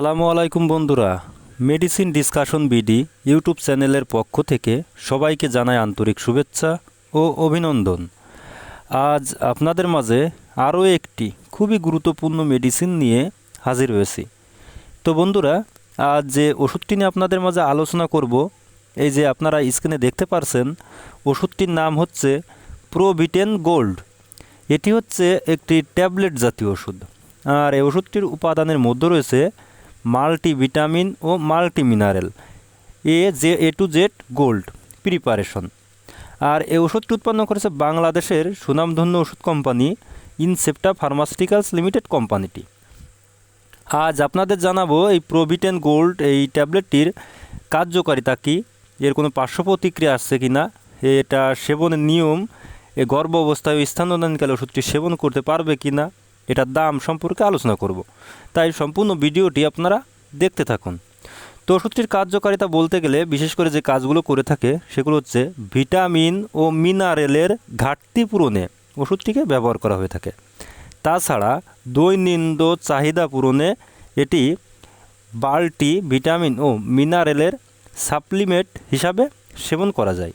আসসালামু আলাইকুম বন্ধুরা। মেডিসিন ডিসকাশন বিডি ইউটিউব চ্যানেলের পক্ষ থেকে সবাইকে জানাই আন্তরিক শুভেচ্ছা ও অভিনন্দন। আজ আপনাদের মাঝে আরও একটি খুবই গুরুত্বপূর্ণ মেডিসিন নিয়ে হাজির হয়েছি। তো বন্ধুরা, আজ যে ওষুধটি নিয়ে আপনাদের মাঝে আলোচনা করব, এই যে আপনারা স্ক্রিনে দেখতে পারছেন, ওষুধটির নাম হচ্ছে প্রোভিটেন গোল্ড এটি হচ্ছে একটি ট্যাবলেট জাতীয় ওষুধ। আর এই ওষুধটির উপাদানের মধ্যে রয়েছে multivitamin O multi mineral A J A to Z gold preparation আর এই ওষুধটি উৎপন্ন করেছে বাংলাদেশের সুনামধন্য ওষুধ কোম্পানি ইনসেপ্টা ফার্মাসিউটিক্যালস লিমিটেড কোম্পানিটি। আজ আপনাদের জানাব এই প্রোভিটেন গোল্ড এই ট্যাবলেটটির কার্যকারিতা কী, এর কোনো পার্শ্ব প্রতিক্রিয়া আসছে কি না, এটা সেবনের নিয়ম, এ গর্ভ অবস্থায় স্থানদানকালে ওষুধটি সেবন করতে পারবে কি না এটার দাম সম্পর্কে আলোচনা করব। তাই সম্পূর্ণ ভিডিওটি আপনারা দেখতে থাকুন। তো ওষুধটির কার্যকারিতা বলতে গেলে বিশেষ করে যে কাজগুলো করে থাকে সেগুলো হচ্ছে ভিটামিন ও মিনারেলের ঘাটতি পূরণে ওষুধটিকে ব্যবহার করা হয়ে থাকে। তাছাড়া দৈনন্দ চাহিদা পূরণে এটি বাল্টি ভিটামিন ও মিনারেলের সাপ্লিমেন্ট হিসাবে সেবন করা যায়।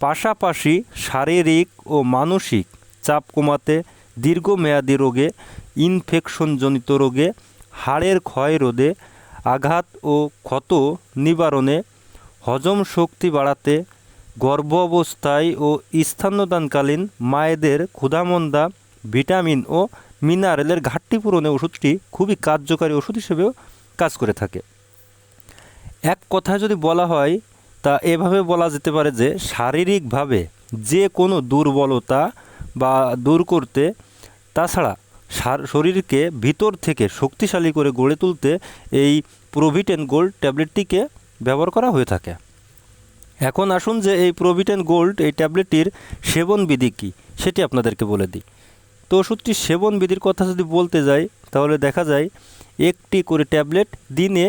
পাশাপাশি শারীরিক ও মানসিক চাপ কমাতে দীর্ঘমেয়াদী রোগে ইনফেকশনজনিত রোগে, হাড়ের ক্ষয় রোধে আঘাত ও ক্ষত নিবারণে হজম শক্তি বাড়াতে গর্ভ অবস্থায় ও স্থানদানকালীন মায়েদের ক্ষুধামন্দা, ভিটামিন ও মিনারেলের ঘাটতি পূরণে ওষুধটি খুবই কার্যকারী ওষুধ হিসেবেও কাজ করে থাকে। এক কথায় যদি বলা হয়, তা এভাবে বলা যেতে পারে যে শারীরিকভাবে যে কোনো দুর্বলতা বা দূর করতে তাছাড়া শরীরকে ভিতর থেকে শক্তিশালী করে গড়ে তুলতে এই প্রোভিটেন গোল্ড ট্যাবলেটটিকে ব্যবহার করা হয়ে থাকে। এখন আসুন যে এই প্রোভিটেন গোল্ড এই ট্যাবলেটটির সেবন বিধি কী, সেটি আপনাদেরকে বলে দিই। তো ওষুধটির সেবন বিধির কথা যদি বলতে যাই, তাহলে দেখা যায় একটি করে ট্যাবলেট দিনে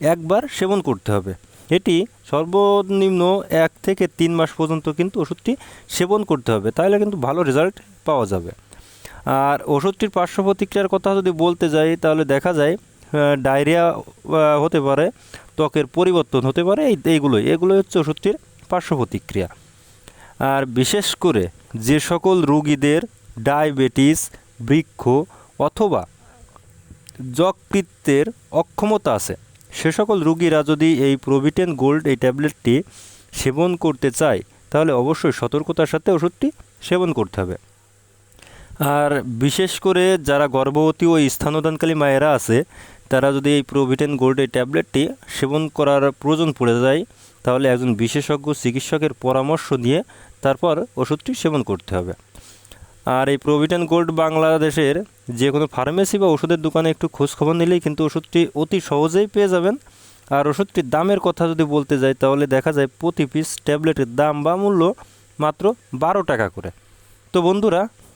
একবার সেবন করতে হবে। এটি সর্বনিম্ন এক থেকে তিন মাস পর্যন্ত কিন্তু ওষুধটি সেবন করতে হবে। তাহলে কিন্তু ভালো রেজাল্ট পাওয়া যাবে। আর ওষুধটির পার্শ্ব প্রতিক্রিয়ার কথা যদি বলতে যাই, তাহলে দেখা যায় ডায়রিয়া হতে পারে, ত্বকের পরিবর্তন হতে পারে, এই, এইগুলোই। এগুলোই হচ্ছে ওষুধটির পার্শ্ব প্রতিক্রিয়া আর বিশেষ করে যে সকল রোগীদের ডায়াবেটিস, বৃক্ষ অথবা যকৃত্যের অক্ষমতা আছে, সে সকল রুগীরা যদি এই প্রোভিটেন গোল্ড, এই ট্যাবলেটটি সেবন করতে চায়, তাহলে অবশ্যই সতর্কতার সাথে ওষুধটি সেবন করতে হবে। আর বিশেষ করে যারা গর্ভবতী ও স্থানদানকালী মায়েরা আছে, তারা যদি এই প্রোভিটেন গোল্ড এই ট্যাবলেটটি সেবন করার প্রয়োজন পড়ে যায়, তাহলে একজন বিশেষজ্ঞ চিকিৎসকের পরামর্শ নিয়ে তারপর ওষুধটি সেবন করতে হবে। আর এই প্রোভিটেন গোল্ড বাংলাদেশের যে কোনো ফার্মেসি বা ওষুধের দোকানে একটু খোঁজখবর নিলেই কিন্তু ওষুধটি অতি সহজেই পেয়ে যাবেন। আর ওষুধটির দামের কথা যদি বলতে যাই, তাহলে দেখা যায় প্রতি পিস ট্যাবলেটের দাম বা মূল্য মাত্র বারো টাকা করে। তো বন্ধুরা